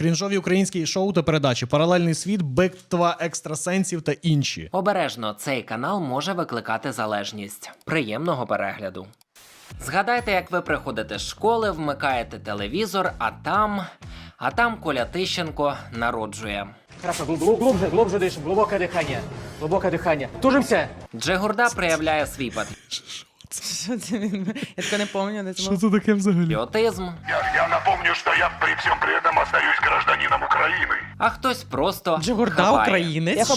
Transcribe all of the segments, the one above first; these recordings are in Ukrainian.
крінжові українські шоу та передачі, паралельний світ, битва екстрасенсів та інші. Обережно, цей канал може викликати залежність. Приємного перегляду. Згадайте, як ви приходите з школи, вмикаєте телевізор, а там. А там Коля Тищенко народжує. Хорошо, гл- глубже, глубже дышим, глубокое дыхание. Глубокое дыхание. Тужимся. Джигурда проявляє свій Що це він? Я таке не пам'ятаю, не це таке взагалі? патріотизм, Я, я напомню, что я при всем при этом остаюсь гражданином Украины. а хтось просто Джигурда хапає. українець.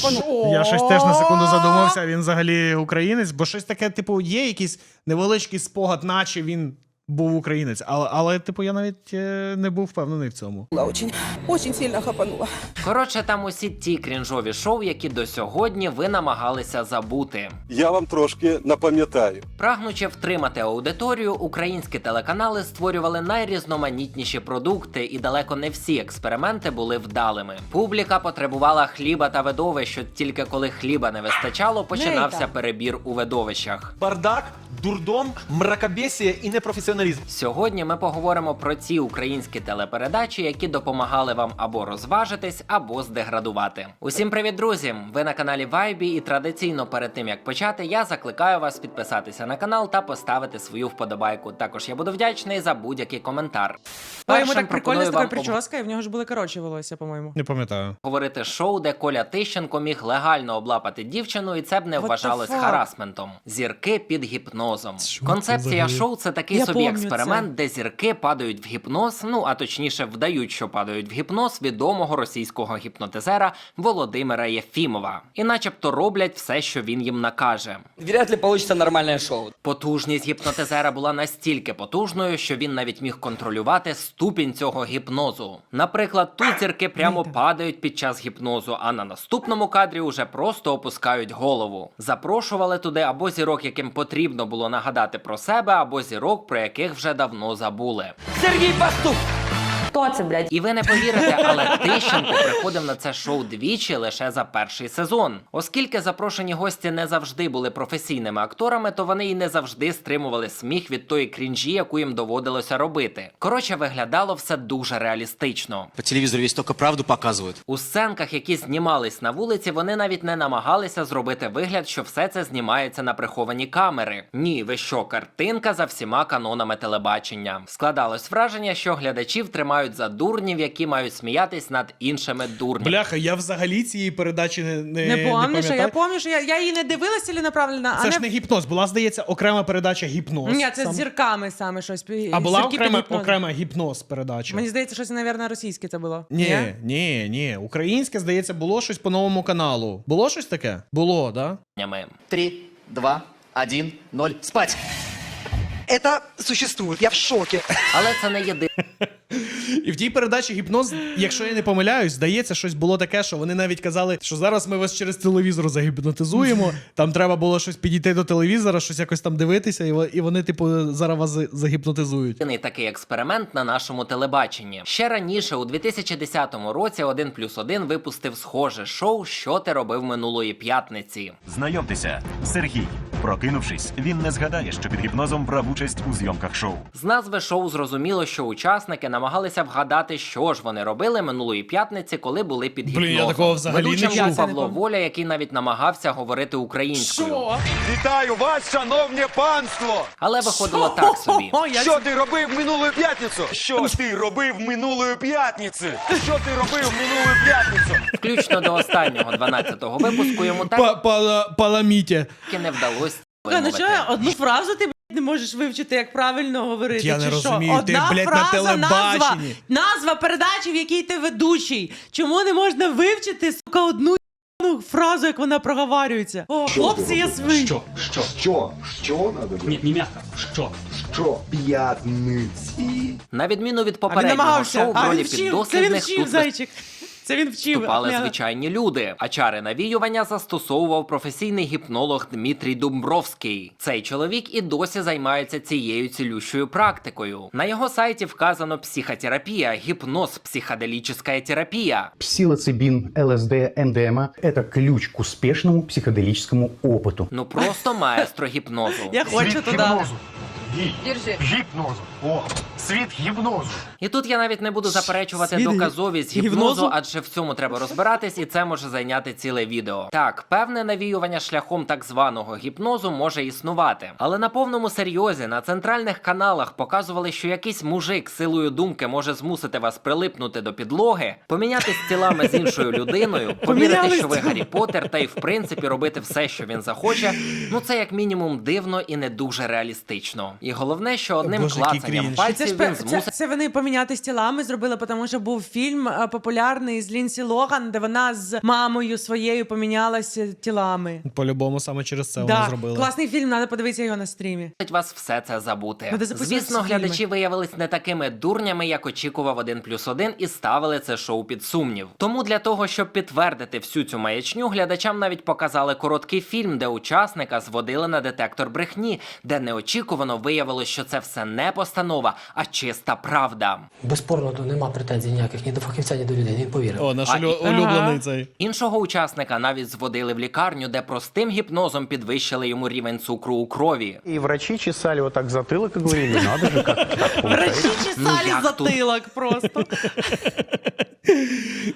Я щось теж на секунду задумався. Він взагалі українець, бо щось таке, типу, є якийсь невеличкий спогад, наче він був українець. Але, але типу, я навіть е, не був впевнений в цьому. Очень, очень сильно хапанула. Коротше, там усі ті крінжові шоу, які до сьогодні ви намагалися забути. Я вам трошки напам'ятаю. Прагнучи втримати аудиторію, українські телеканали створювали найрізноманітніші продукти, і далеко не всі експерименти були вдалими. Публіка потребувала хліба та видовищ, от тільки коли хліба не вистачало, починався перебір у видовищах. Бардак, дурдом, мракобесие і непрофесіоналізм. Сьогодні ми поговоримо про ці українські телепередачі, які допомагали вам або розважитись, або здеградувати. Усім привіт, друзі! Ви на каналі Вайбі, і традиційно перед тим як почати, я закликаю вас підписатися на канал та поставити свою вподобайку. Також я буду вдячний за будь-який коментар. Ой, йому так прикольно з такою прическою, в нього ж були коротші волосся, по-моєму. Не пам'ятаю. Говорити шоу, де Коля Тищенко міг легально облапати дівчину, і це б не What вважалось харасментом. Зірки під гіпнозом. Що Концепція взагалі? шоу це такий Я собі помню експеримент, це. де зірки падають в гіпноз, ну а точніше вдають, що падають в гіпноз відомого російського гіпнотизера Володимира Єфімова, і начебто роблять все, що він їм накаже. Вряд ли получится нормальное шоу. Потужність гіпнотизера була настільки потужною, що він навіть міг контролювати ступінь цього гіпнозу. Наприклад, тут зірки прямо падають під час гіпнозу, а на наступному кадрі уже просто опускають голову. Запрошували туди або зірок, яким потрібно було нагадати про себе, або зірок, про яких вже давно забули. Сергій Пастух! Хто це, блядь? І ви не повірите, але Тищенко приходив на це шоу двічі лише за перший сезон. Оскільки запрошені гості не завжди були професійними акторами, то вони і не завжди стримували сміх від тої крінжі, яку їм доводилося робити. Коротше, виглядало все дуже реалістично. По телевізору весь тільки правду показують. У сценках, які знімались на вулиці, вони навіть не намагалися зробити вигляд, що все це знімається на приховані камери. Ні, ви що, картинка за всіма канонами телебачення. Складалось враження, що глядачів тримають за дурнів, які мають сміятись над іншими дурнями. Бляха, я взагалі цієї передачі не, не, Не пам'ятаю. я пам'ятаю, що я, я її не дивилася ціленаправленно, а Це не... ж не гіпноз, була, здається, окрема передача гіпноз. Ні, це Сам- з зірками саме щось. А була зірки окрема, гіпнозом. окрема гіпноз передача. Мені здається, щось, мабуть, російське це було. Ні, ні, ні. Українське, здається, було щось по новому каналу. Було щось таке? Було, да? Три, два, один, ноль. Спать! Это существует, я в шоке. Але це не єдине. І в тій передачі гіпноз, якщо я не помиляюсь, здається, щось було таке, що вони навіть казали, що зараз ми вас через телевізор загіпнотизуємо. Там треба було щось підійти до телевізора, щось якось там дивитися, і вони, типу, зараз вас загіпнотизують. Такий експеримент на нашому телебаченні. Ще раніше, у 2010 році, 1 плюс 1 випустив схоже шоу Що ти робив минулої п'ятниці. Знайомтеся, Сергій. Прокинувшись, він не згадає, що під гіпнозом брав участь у зйомках шоу. З назви шоу зрозуміло, що учасники намагалися вгадати, що ж вони робили минулої п'ятниці, коли були під Блін, я гіпнозом. такого взагалі не Ведучим чув. був Павло. Воля, який навіть намагався говорити українською. Що? Вітаю вас, шановне панство! Але виходило так собі. О, я Що ти робив минулу п'ятницю? Що ти робив минулої п'ятниці? Що ти робив минулу п'ятницю? Включно до останнього 12-го випуску йому так Па- пала- Паламіте. і не вдалося. Ну вимовити. одну фразу ти не можеш вивчити, як правильно говорити. Я не чи розумію, що? ти, Одна блядь, на фраза, назва, телебаченні. назва передачі, в якій ти ведучий. Чому не можна вивчити, сука, одну єбану фразу, як вона проговарюється? О, хлопці, я свинь. Що? Що? Що надо? Ні, не м'яко. Що? Що? П'ятниці. На відміну від А він попереднього намагався. шоу в А ролі він вчив, це він піддослідних вчив, тут зайчик. Це він вчив. виступали Ага. звичайні люди. А чари навіювання застосовував професійний гіпнолог Дмитрій Думбровський. Цей чоловік і досі займається цією цілющою практикою. На його сайті вказано психотерапія, гіпноз, психоделічна терапія. Псилоцибин, ЛСД, МДМА – это ключ к успешному психоделическому опыту. Ну просто маестро гіпнозу. Я хочу туди. Держи. Гіпнозу. О, світ гіпнозу. І тут я навіть не буду заперечувати Світ доказовість гіпнозу? гіпнозу, адже в цьому треба розбиратись, і це може зайняти ціле відео. Так, певне навіювання шляхом так званого гіпнозу може існувати, але на повному серйозі на центральних каналах показували, що якийсь мужик силою думки може змусити вас прилипнути до підлоги, помінятись тілами з іншою людиною, повірити, що ви. Гаррі Поттер, та й в принципі робити все, що він захоче. Ну це як мінімум дивно і не дуже реалістично. І головне, що одним Боже, клацанням пальців він пе- це, це вони помінятись тілами зробили, тому що був фільм е, популярний з Лінсі Логан, де вона з мамою своєю помінялася тілами. По-любому саме через це вони зробили. класний фільм, треба подивитися його на стрімі. вас все це забути. Надо записувати Звісно, ці фільми. глядачі виявились не такими дурнями, як очікував 1 плюс 1 і ставили це шоу під сумнів. Тому для того, щоб підтвердити всю цю маячню, глядачам навіть показали короткий фільм, де учасника зводили на детектор брехні, де неочікувано виявилось, що це все не постанова, а чиста правда. Безспорно, то нема претензій ніяких ні до фахівця, ні до людей. Він повірив. О, наш А, улю- і- улюблений цей. Іншого учасника навіть зводили в лікарню, де простим гіпнозом підвищили йому рівень цукру у крові. И врачи чесали вот так затылок и говорили, надо же, как так Врачі получается. чесали як тут? затилок просто.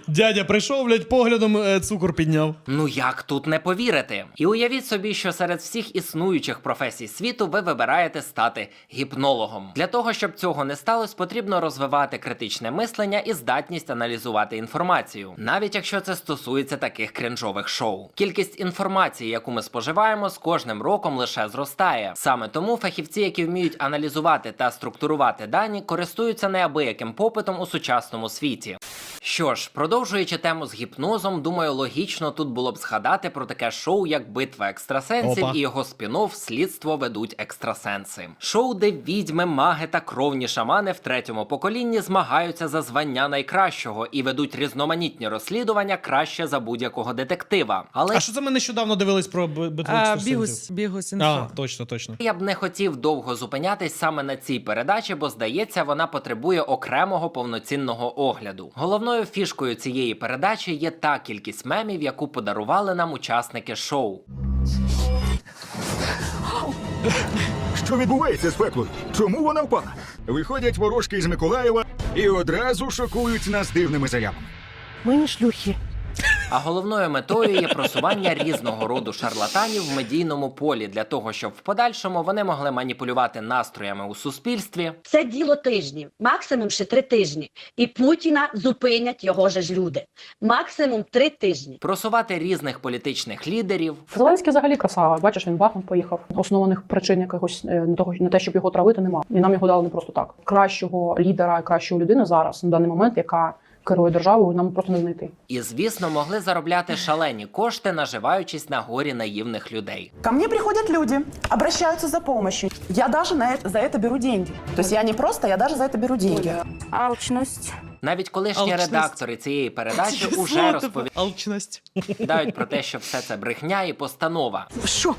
Дядя прийшов, блядь, поглядом е, цукор підняв. Ну як тут не повірити? І уявіть собі, що серед всіх існуючих професій світу ви вибираєте стати гіпнологом. Для того щоб цього не сталося, потрібно розвивати критичне мислення і здатність аналізувати інформацію, навіть якщо це стосується таких крінжових шоу. Кількість інформації, яку ми споживаємо, з кожним роком лише зростає. Саме тому фахівці, які вміють аналізувати та структурувати дані, користуються неабияким попитом у сучасному світі. Що ж, продовжуючи тему з гіпнозом, думаю, логічно тут було б згадати про таке шоу, як Битва екстрасенсів Опа. і його спін-офф Слідство ведуть екстрасенси. Шоу, де відьми, маги та кровні шамани в третьому поколінні змагаються за звання найкращого і ведуть різноманітні розслідування краще за будь-якого детектива. Але А що це ми нещодавно дивились про битву А, екстрасенсів? Бігус, бігус А, точно, точно. Я б не хотів довго зупинятись саме на цій передачі, бо здається, вона потребує окремого повноцінного огляду. Головною фішкою цієї передачі є та кількість мемів, яку подарували нам учасники шоу. Що відбувається з пеклою? Чому вона впала? Виходять ворожки із Миколаєва і одразу шокують нас дивними заявами. А головною метою є просування різного роду шарлатанів в медійному полі для того, щоб в подальшому вони могли маніпулювати настроями у суспільстві, Це діло тижнів, максимум ще три тижні. І Путіна зупинять його же ж люди. Максимум три тижні. просувати різних політичних лідерів, Зеленський взагалі красава. Бачиш, він Бахмут поїхав. Основаних причин якихось е, не того, не те, щоб його травити, нема. І нам його дали не просто так. Кращого лідера, кращої людини зараз на даний момент, яка керує державою, нам просто не знайти. і, звісно, могли заробляти шалені кошти, наживаючись на горі наївних людей. Ко мне приходят люди, обращаются за помощью. Я даже на это, за это беру деньги. То есть я не просто, я даже за это беру деньги. Алчність. Навіть колишні Алчність. редактори цієї передачі уже розповідають Алчність. про те, що все це брехня і постанова. Шок.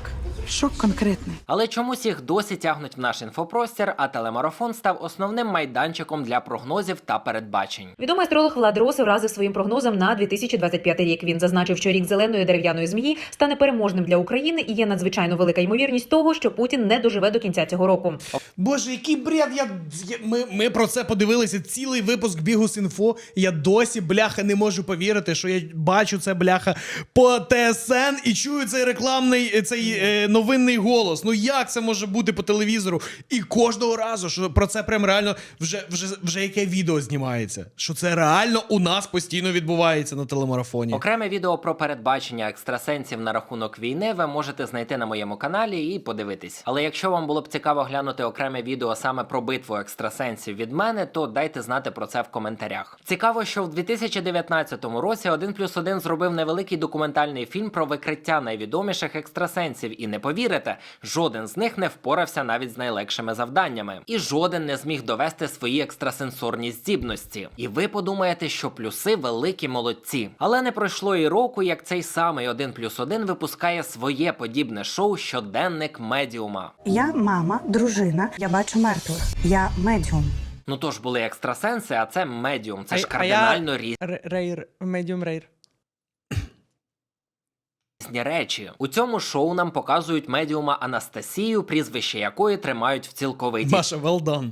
Шок конкретный. Але чомусь їх досі тягнуть в наш інфопростір, а телемарафон став основним майданчиком для прогнозів та передбачень. Відомий астролог Влад Рос вразив своїм прогнозом на 2025 рік. Він зазначив, що рік зеленої дерев'яної змії стане переможним для України і є надзвичайно велика ймовірність того, що Путін не доживе до кінця цього року. Боже, який бред! Я, я- ми, ми про це подивилися. Цілий випуск Бігус інфо. Я досі, бляха, не можу повірити, що я бачу це бляха по ТСН і чую цей рекламний е, цей е, новинний голос. Ну як це може бути по телевізору? І кожного разу, що про це прям реально вже, вже, вже яке відео знімається. Що це реально у нас постійно відбувається на телемарафоні. Окреме відео про передбачення екстрасенсів на рахунок війни ви можете знайти на моєму каналі і подивитись. Але якщо вам було б цікаво глянути окреме відео саме про битву екстрасенсів від мене, то дайте знати про це в коментарях. Цікаво, що в 2019 році 1 плюс 1 зробив невеликий документальний фільм про викриття найвідоміших екстрасенсів, і не повірите, жоден з них не впорався навіть з найлегшими завданнями, і жоден не зміг довести свої екстрасенсорні здібності. І ви подумаєте, що плюси великі молодці. Але не пройшло і року, як цей самий 1 плюс 1 випускає своє подібне шоу щоденник медіума. Я мама, дружина, я бачу мертвих. Я медіум. Ну то ж були екстрасенси, а це медіум. Це ж А- а я- кардинально. Р- Рейр, медіум рейр. різні речі. У цьому шоу нам показують медіума Анастасію, прізвище якої тримають в цілковиті Маша, well done.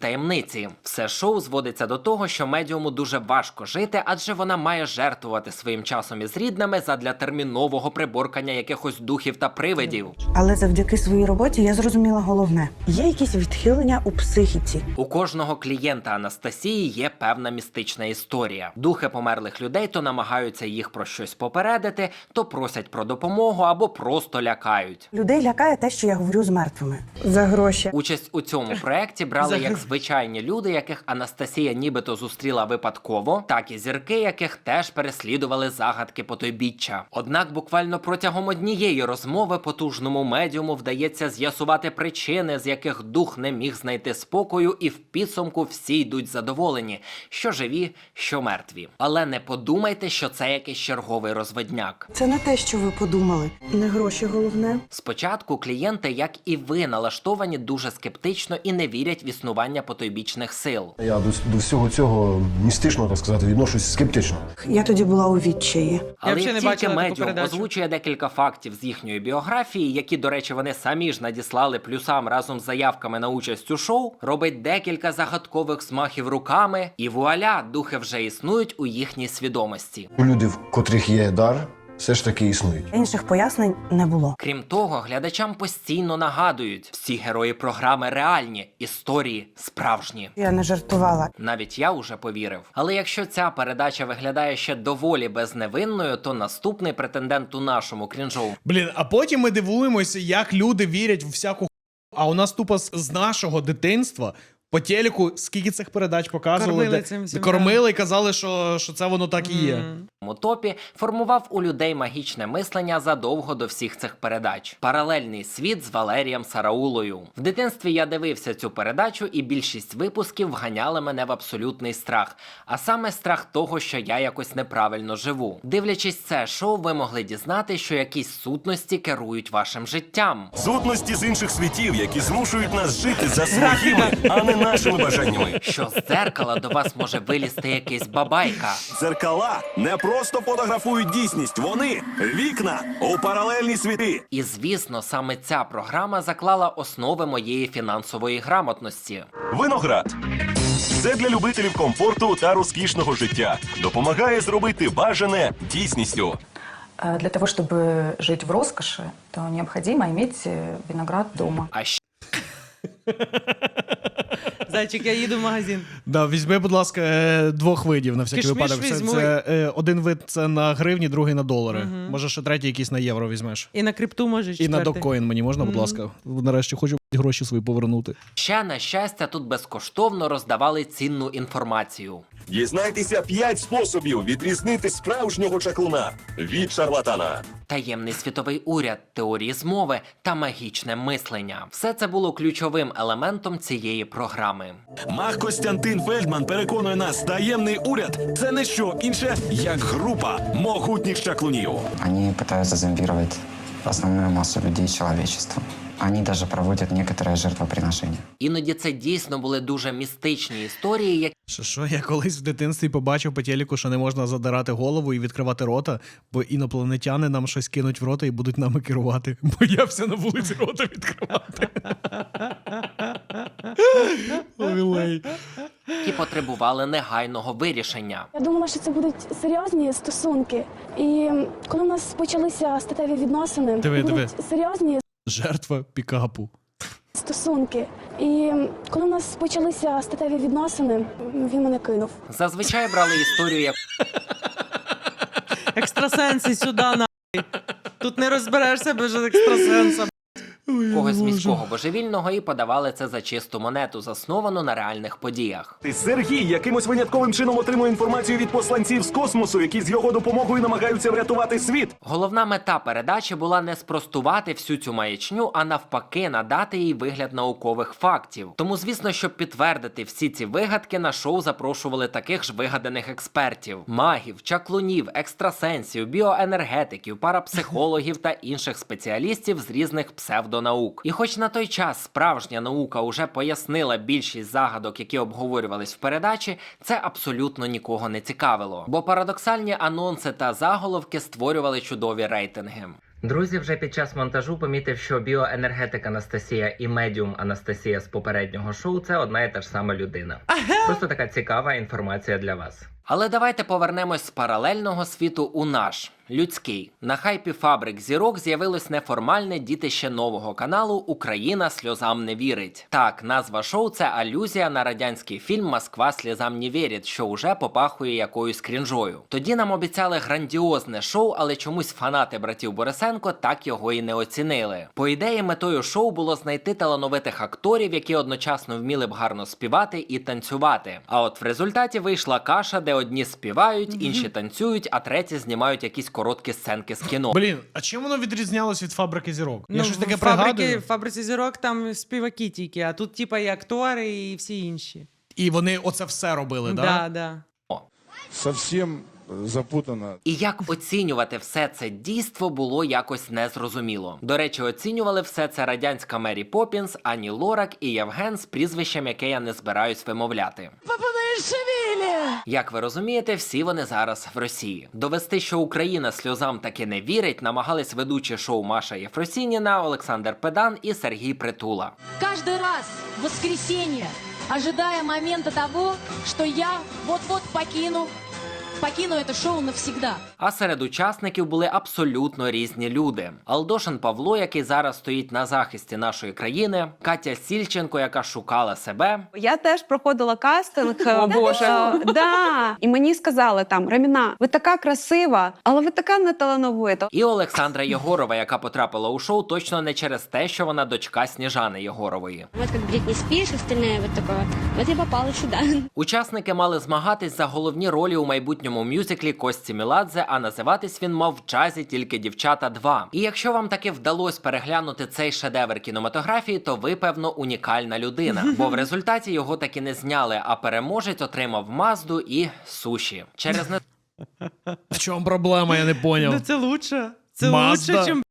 Таємниці. Все шоу зводиться до того, що медіуму дуже важко жити, адже вона має жертвувати своїм часом із рідними задля термінового приборкання якихось духів та привидів. Але завдяки своїй роботі я зрозуміла головне: є якісь відхилення у психіці. У кожного клієнта Анастасії є певна містична історія. Духи померлих людей то намагаються їх про щось попередити, то просять про допомогу або просто лякають. Людей лякає те, що я говорю з мертвими за гроші. Участь у цьому проєкті брали як звичайні люди, яких Анастасія нібито зустріла випадково, так і зірки, яких теж переслідували загадки потойбіччя. Однак буквально протягом однієї розмови потужному медіуму вдається з'ясувати причини, з яких дух не міг знайти спокою, і в підсумку всі йдуть задоволені, що живі, що мертві. Але не подумайте, що це якийсь черговий розводняк. Це не те, що ви подумали. Не гроші головне. Спочатку клієнти, як і ви, налаштовані дуже скептично і не вірять в існування потойбічних сил. Я до, до всього цього містично, так сказати, відношусь скептично. Я тоді була у відчаї. Але як тільки медіум озвучує декілька фактів з їхньої біографії, які, до речі, вони самі ж надіслали плюсам разом з заявками на участь у шоу, робить декілька загадкових смахів руками, і вуаля, духи вже існують у їхній свідомості. Люди, в котрих є дар, все ж таки існують. Інших пояснень не було. Крім того, глядачам постійно нагадують, всі герої програми реальні, історії справжні. Я не жартувала. Навіть я уже повірив. Але якщо ця передача виглядає ще доволі безневинною, то наступний претендент у нашому крінжовому Блін, а потім ми дивуємося, як люди вірять в всяку ху... А у нас тупо з- з нашого дитинства по телеку скільки цих передач показували, Кормили де цим всім, кормили і казали, що, що це воно так і є. М. топі формував у людей магічне мислення задовго до всіх цих передач. Паралельний світ з Валерієм Сараулою. В дитинстві я дивився цю передачу, і більшість випусків вганяли мене в абсолютний страх, а саме страх того, що я якось неправильно живу. Дивлячись це шоу, ви могли дізнати, що якісь сутності керують вашим життям. Сутності з інших світів, які змушують нас жити за своїми, а не нашими бажаннями. Що з дзеркала до вас може вилізти якийсь бабайка. Дзеркала не просто фотографують дійсність, вони вікна у паралельні світи. І звісно, саме ця програма заклала основи моєї фінансової грамотності. Виноград. Це для любителів комфорту та розкішного життя. Допомагає зробити бажане дійсністю. Для того, чтобы жить в роскоши, то необходимо иметь виноград дома. А ще Зайчик, я їду в магазин. Да, візьми, будь ласка, е, двох видів на всякий випадок. Це, візьму. це, е, один вид це на гривні, другий на долари. Може, ще третій якийсь на євро візьмеш. І на крипту можеш. І на четвертий. докоін мені можна, будь ласка. Нарешті хочу гроші свої повернути. ще на щастя тут безкоштовно роздавали цінну інформацію. Дізнайтеся п'ять способів відрізнити справжнього чаклуна від шарлатана. Таємний світовий уряд, теорії змови та магічне мислення. Все це було ключовим елементом цієї програми. Мах Костянтин Фельдман переконує нас, таємний уряд це не що інше, як група могутніх чаклунів. Они пытаются зомбировать основную массу людей и человечества. Они даже проводят некоторое жертвоприношение. Іноді це дійсно були дуже містичні історії, які Що що, я колись в дитинстві побачив по телеку, що не можна задирати голову і відкривати рота, бо інопланетяни нам щось кинуть в рота і будуть нами керувати. Боявся на вулиці рота відкривати. Ой, потребували негайного вирішення. Я думала, що це будуть серйозні стосунки. І коли в нас почалися статеві відносини, Диви, будуть диви. серйозні Жертва пікапу. стосунки. І коли у нас почалися статеві відносини, він мене кинув. Зазвичай брали історію як Екстрасенси сюди на. Тут не розберешся без екстрасенса. Когось міського божевільного і подавали це за чисту монету, засновану на реальних подіях. Сергій якимось винятковим чином отримує інформацію від посланців з космосу, які з його допомогою намагаються врятувати світ. Головна мета передачі була не спростувати всю цю маячню, а навпаки, надати їй вигляд наукових фактів. Тому, звісно, щоб підтвердити всі ці вигадки, на шоу запрошували таких ж вигаданих експертів: магів, чаклунів, екстрасенсів, біоенергетиків, парапсихологів та інших спеціалістів з різних псевдонаук. І хоч на той час справжня наука уже пояснила більшість загадок, які обговорювались в передачі, це абсолютно нікого не цікавило, бо парадоксальні анонси та заголовки створювали чудові рейтинги. Друзі, вже під час монтажу помітив, що біоенергетик Анастасія і медіум Анастасія з попереднього шоу це одна і та ж сама людина. Просто така цікава інформація для вас. Але давайте повернемось з паралельного світу у наш людський. На хайпі фабрик зірок з'явилось неформальне дітище нового каналу Україна сльозам не вірить. Так, назва шоу це алюзія на радянський фільм Москва сльозам не вірить, що уже попахує якоюсь крінжою. Тоді нам обіцяли грандіозне шоу, але чомусь фанати братів Борисенко так його і не оцінили. По ідеї, метою шоу було знайти талановитих акторів, які одночасно вміли б гарно співати і танцювати. А от в результаті вийшла каша, де одні співають, інші танцюють, а треті знімають якісь короткі сценки з кіно. Блін, а чим воно відрізнялось від фабрики зірок? Я Ну, щось в таке фабрики, пригадую. в фабриці зірок там співаки тільки, а тут, типа, і актори, і всі інші. І вони оце все робили, Да, да? да. Совсем запутано. І як оцінювати все це дійство було якось незрозуміло. До речі, оцінювали все це радянська Мері Поппінс, Ані Лорак і Євген з прізвищем, яке я не збираюсь вимовляти. Як ви розумієте, всі вони зараз в Росії. Довести, що Україна сльозам таки не вірить, намагались ведучі шоу Маша Єфросініна, Олександр Педан і Сергій Притула. Каждый раз в воскресенье, ожидая момента того, что я вот-вот покину, покину это шоу навсегда. А серед учасників були абсолютно різні люди: Алдошин Павло, який зараз стоїть на захисті нашої країни, Катя Сільченко, яка шукала себе, Я теж проходила кастинг. О Боже. да. І мені сказали там: Раміна, ви така красива, але ви така неталановита. і Олександра Єгорова, яка потрапила у шоу точно не через те, що вона дочка Сніжани Єгорової. Вот как Бритни Спирс, остальное вот такое. Вот я попала сюда. Учасники мали змагатись за головні ролі у майбутньому мюзиклі Кості Міладзе, а називатись він мав в джазі тільки дівчата 2. І якщо вам таки вдалося переглянути цей шедевр кінематографії, то ви певно унікальна людина, бо в результаті його таки не зняли, а переможець отримав мазду і суші. Через не В чому проблема, я не поняв. Ну це лучше. Це Мазда. лучше, чим це-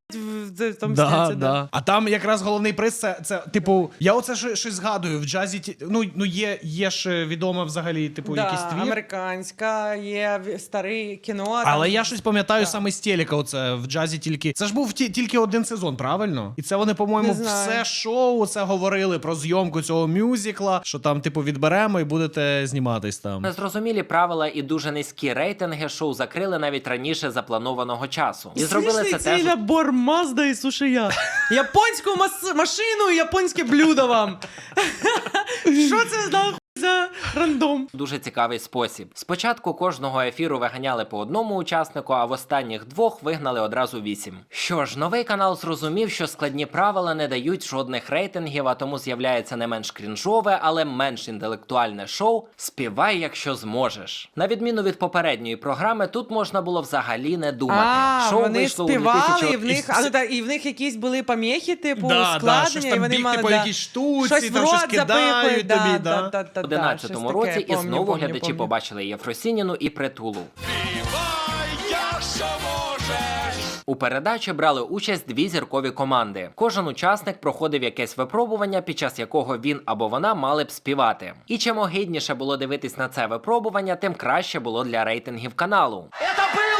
там Да, сняться, да. А там якраз головний приз це, це типу, я оце щось, щось згадую. В джазі ті- ну, ну є, є ж відоме взагалі, типу, Да, якийсь твір. американська, є в- старий кіно. Але там- я щось пам'ятаю саме з телека, оце в джазі тільки. Це ж був ті, тільки один сезон, правильно? І це вони, по-моєму, Не знаю. все шоу це говорили про зйомку цього мюзикла, що там, типу, відберемо і будете зніматись там. Незрозумілі правила і дуже низькі рейтинги шоу закрили навіть раніше запланованого часу. І зробили Смішний це цей теж набор Мазда і сушия. Японську мас- машину і японське блюдо вам. Що це нахуй за рандом? дуже цікавий спосіб. Спочатку кожного ефіру виганяли по одному учаснику, а в останніх двох вигнали одразу вісім. Що ж, новий канал зрозумів, що складні правила не дають жодних рейтингів, а тому з'являється не менш крінжове, але менш інтелектуальне шоу Співай, якщо зможеш. На відміну від попередньої програми, тут можна було взагалі не думати. А, шоу вони вийшло у співали, 2000... і в них, а, та, і в них якісь були поміхи, типу, Да, да, складення, щось і там вони бігти мали по да, якійсь штуці, щось в там щось рот кидають запихують, тобі, да, да. да, да, да, У да, році таке, і помню, знову помню, глядачі помню. побачили Єфросініну і притулу. У передачі брали участь дві зіркові команди. Кожен учасник проходив якесь випробування, під час якого він або вона мали б співати. І чим огидніше було дивитись на це випробування, тим краще було для рейтингів каналу. Это был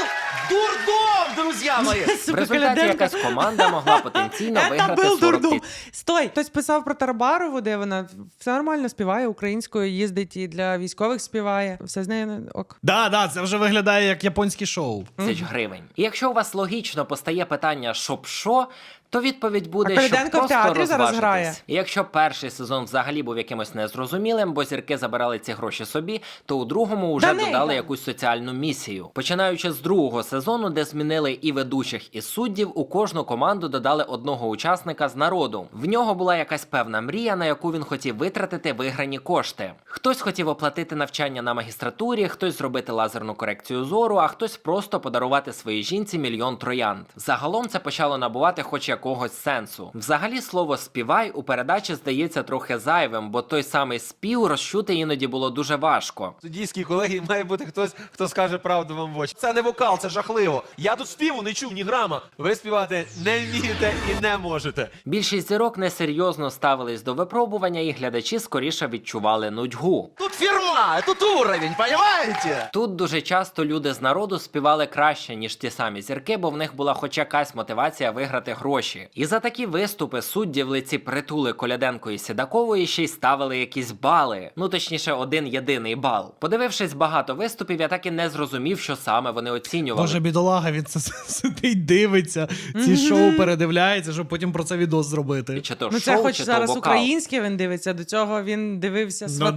дурдом, друзья мои! В результаті якась команда могла потенційно виграти був 40 дурдом. Стой, хтось писав про Тарабарову, де вона все нормально співає українською, їздить і для військових співає. Все з нею ок. Да, да, це вже виглядає як японське шоу. тисяч гривень. І якщо у вас логічно постає питання, щоб що, то відповідь буде, А що Коляденко в просто театрі зараз грає? І якщо перший сезон взагалі був якимось незрозумілим, бо зірки забирали ці гроші собі, то у другому вже Да додали да. якусь соціальну місію. Починаючи з другого сезону, де змінили і ведучих, і суддів, у кожну команду додали одного учасника з народу. В нього була якась певна мрія, на яку він хотів витратити виграні кошти. Хтось хотів оплатити навчання на магістратурі, хтось зробити лазерну корекцію зору, а хтось просто подарувати своїй жінці мільйон троянд. Загалом це почало набувати хоч якогось сенсу. Взагалі, слово співай у передачі здається трохи зайвим, бо той самий спів розчути іноді було дуже важко. Суддійській колегії має бути хтось, хто скаже правду вам в очі. Це не вокал, це жахливо. Я тут співу не чув ні грама. Ви співати не вмієте і не можете. Більшість зірок несерйозно ставились до випробування, і глядачі скоріше відчували нудьгу. Тут фірма, тут уровень, понимаете? Тут дуже часто люди з народу співали краще, ніж ті самі зірки, бо в них була хоч якась мотивація виграти гроші. І за такі виступи судді в лиці притули Коляденко і Сідакової ще й ставили якісь бали. Ну точніше, один єдиний бал. Подивившись багато виступів, я так і не зрозумів, що саме вони оцінювали. Боже, бідолага, він це сидить, дивиться, ці шоу передивляється, щоб потім про це відос зробити. Чи то Ну, це шоу, хоч чи зараз то вокал. українське він дивиться, до цього він дивився Ну свати,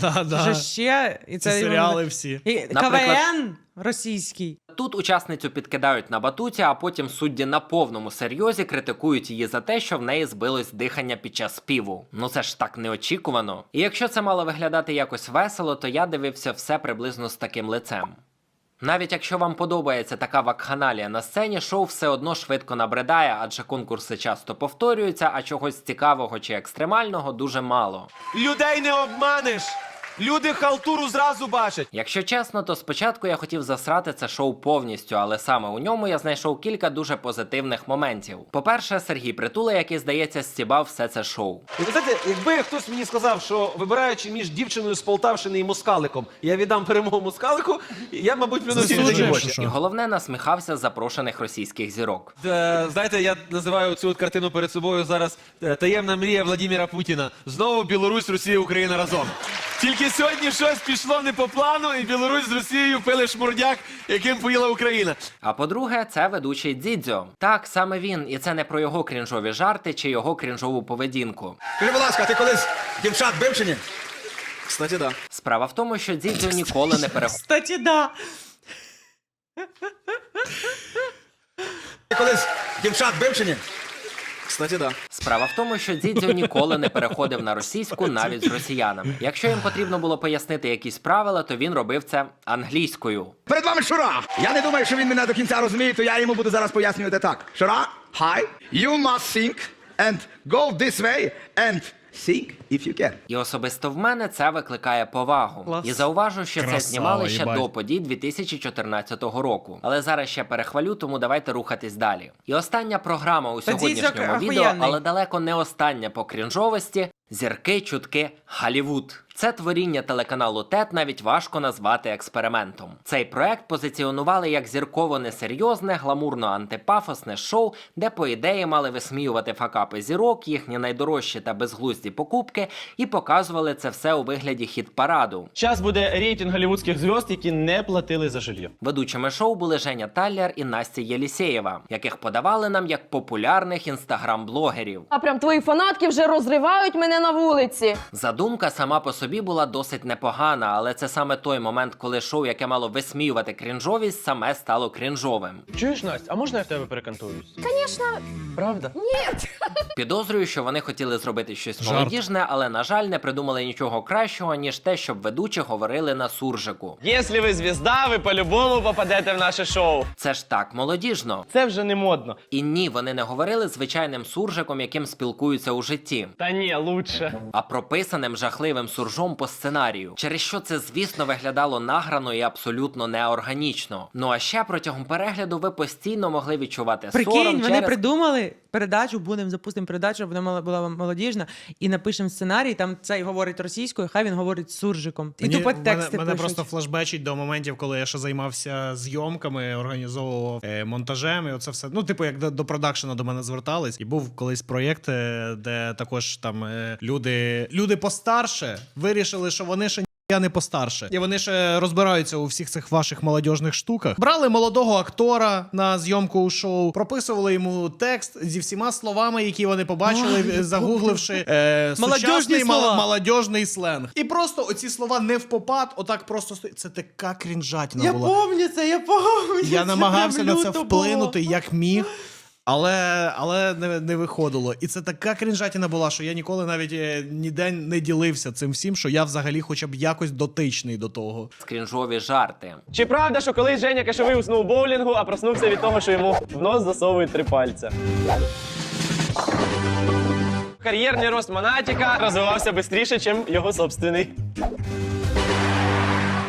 да, да, да. вже ще, і Ці це йому- серіали всі. І КВН російський. Тут учасницю підкидають на батуті, а потім судді на повному серйозі критикують її за те, що в неї збилось дихання під час співу. Ну це ж так неочікувано. І якщо це мало виглядати якось весело, то я дивився все приблизно з таким лицем. Навіть якщо вам подобається така вакханалія на сцені, шоу все одно швидко набридає, адже конкурси часто повторюються, а чогось цікавого чи екстремального дуже мало. Людей не обманеш. Люди халтуру зразу бачать. Якщо чесно, то спочатку я хотів засрати це шоу повністю, але саме у ньому я знайшов кілька дуже позитивних моментів. По-перше, Сергій Притула, який здається, стібав все це шоу. І ви знаєте, якби хтось мені сказав, що вибираючи між дівчиною з Полтавщини і москаликом, я віддам перемогу москалику, я, мабуть, плюнув в очі. І головне, насміхався з запрошених російських зірок. Е, Знаєте, я називаю цю от картину перед собою зараз е, таємна мрія Владимира Путіна. Знову Білорусь, Росія, Україна разом. Тільки сьогодні щось пішло не по плану, і Білорусь з Росією пили шмурдяк, яким поїла Україна. А по-друге, це ведучий Дзідзьо. Так, саме він, і це не про його крінжові жарти чи його крінжову поведінку. Скажи, будь ласка, ти колись дівчат бив чи ні? Кстати, да. Справа в тому, що Дзідзьо ніколи не переходив. Кстати, да. Ти колись дівчат бив чи ні? Кстати, да. Справа в тому, що Дзідзьо ніколи не переходив на російську навіть з росіянами. Якщо їм потрібно було пояснити якісь правила, то він робив це англійською. Перед вами Шура! Я не думаю, що він мене до кінця розуміє, то я йому буду зараз пояснювати так. Шура, hi, you must think and go this way and think if you can. І особисто в мене це викликає повагу. Клас. І зауважу, що це знімали ще їбать. до подій 2014 року. Але зараз ще перехвалю, тому давайте рухатись далі. І остання програма у Та сьогоднішньому відео, охуєнний. але далеко не остання по крінжовості. Зірки, чутки, Голлівуд. Це творіння телеканалу ТЕТ навіть важко назвати експериментом. Цей проект позиціонували як зірково несерйозне, гламурно антипафосне шоу, де по ідеї мали висміювати факапи зірок, їхні найдорожчі та безглузді покупки, і показували це все у вигляді хіт-параду. Зараз буде рейтинг голівудських зв'язд, які не платили за жилье. Ведучими шоу були Женя Таллер і Настя Єлісєєва, яких подавали нам як популярних інстаграм-блогерів. А прям твої фанатки вже розривають мене на вулиці. Задумка сама по собі була досить непогана, але це саме той момент, коли шоу, яке мало висміювати крінжовість, саме стало крінжовим. Чуєш, Настя, а можна я в тебе перекантуюсь? Звісно, Правда? Підозрюю, що вони хотіли зробити щось Жарт. молодіжне, але на жаль, не придумали нічого кращого, ніж те, щоб ведучі говорили на суржику. Якщо ви звізда, ви по-любому попадете в наше шоу. Це ж так молодіжно. Це вже не модно. І ні, вони не говорили звичайним суржиком, яким спілкуються у житті. Та ні, лучше. А прописаним жахливим суржом по сценарію, через що це, звісно, виглядало награно і абсолютно неорганічно. Ну а ще протягом перегляду ви постійно могли відчувати Прикинь, сором вони через придумали передачу, будемо запустимо передачу, вона мала- була молодіжна, і напишемо сценарій, там цей говорить російською, хай він говорить суржиком. І Мені- тупо мене, тексти мене пишуть. просто флешбечить до моментів, коли я ще займався зйомками, організовував е, монтажем, і оце все. Ну, типу, як до, до продакшена до мене звертались. І був колись проєкт, е, де також там е, люди, люди постарше вирішили, що вони ще. Я не постарше, і вони ще розбираються у всіх цих ваших молодіжних штуках. Брали молодого актора на зйомку у шоу, прописували йому текст зі всіма словами, які вони побачили, Ой, е, загугливши е, Молодіжні сучасний слова. молодіжний сленг. І просто оці слова не в попад, отак просто стоїть. Це така крінжатіна Я була. помню це, я помню. Я намагався на це вплинути було. як міг. Але, але не, не виходило. І це така крінжатіна була, що я ніколи навіть е, ніде не ділився цим всім, що я взагалі хоча б якось дотичний до того. скрінжові жарти. Чи правда, що колись Женя Кашовий уснув у боулінгу, а проснувся від того, що йому в нос засовують три пальця? Кар'єрний рост Монатіка розвивався швидше, ніж його собственний.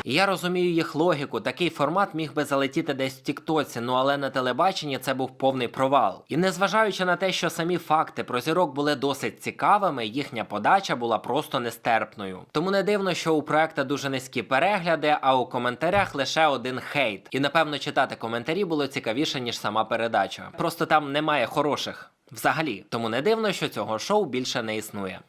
І я розумію їх логіку. Такий формат міг би залетіти десь в Тіктоці, ну але на телебаченні це був повний провал. І незважаючи на те, що самі факти про зірок були досить цікавими, їхня подача була просто нестерпною. Тому не дивно, що у проекта дуже низькі перегляди, а у коментарях лише один хейт. І напевно читати коментарі було цікавіше, ніж сама передача. Просто там немає хороших. Взагалі, тому не дивно, що цього шоу більше не існує.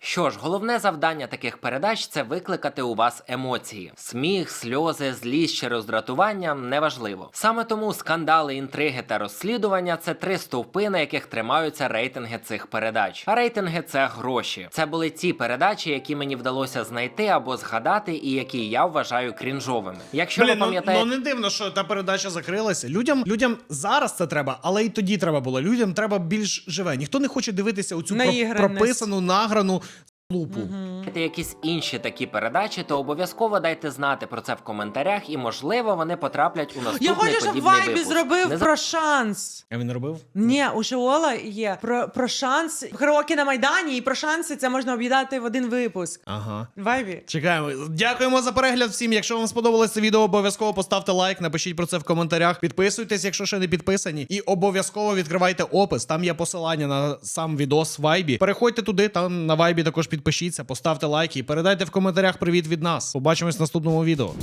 Що ж, головне завдання таких передач це викликати у вас емоції. Сміх, сльози, злість чи роздратування неважливо. Саме тому скандали, інтриги та розслідування це три стовпи, на яких тримаються рейтинги цих передач. А рейтинги це гроші. Це були ті передачі, які мені вдалося знайти або згадати, і які я вважаю крінжовими. Якщо Блін, ви ну, пам'ятаєте. ну не дивно, що та передача закрилася. Людям, людям зараз це треба, але і тоді треба було. Людям треба більш живе. Ніхто не хоче дивитися оцю про- Наіграність. прописану, награну лупу. Знаєте, якісь інші такі передачі, то обов'язково дайте знати про це в коментарях, і можливо вони потраплять у наступний Я хочу, щоб подібний Вайбі випуск. зробив Не про шанс. А він робив? Ні, у Шеола є про, про шанс. Караоке на Майдані і про шанси це можна об'єднати в один випуск. Ага. Вайбі. Чекаємо. Дякуємо за перегляд всім. Якщо вам сподобалось це відео, обов'язково поставте лайк, напишіть про це в коментарях. Підписуйтесь, якщо ще не підписані. І обов'язково відкривайте опис. Там є посилання на сам відос Вайбі. Переходьте туди, там на Вайбі також підпишіться, поставте лайки і передайте в коментарях привіт від нас. Побачимось в наступному відео.